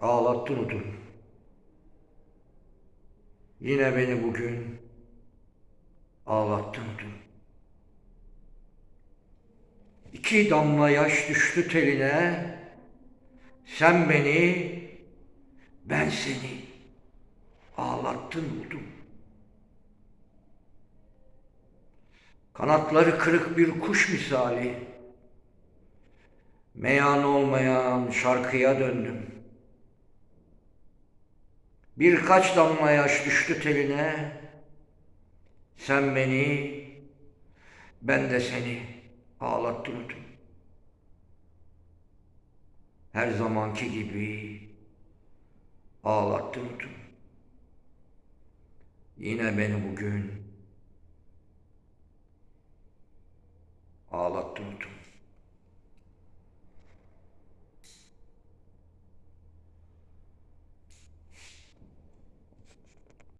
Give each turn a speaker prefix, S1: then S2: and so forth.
S1: Ağlattın udum. Yine beni bugün ağlattın udum. İki damla yaş düştü teline. Sen beni, ben seni ağlattın udum. Kanatları kırık bir kuş misali. Meyan olmayan şarkıya döndüm. Birkaç damla yaş düştü teline. Sen beni, ben de seni ağlattın udum. Her zamanki gibi ağlattın udum. Yine beni bugün ağlattın udum.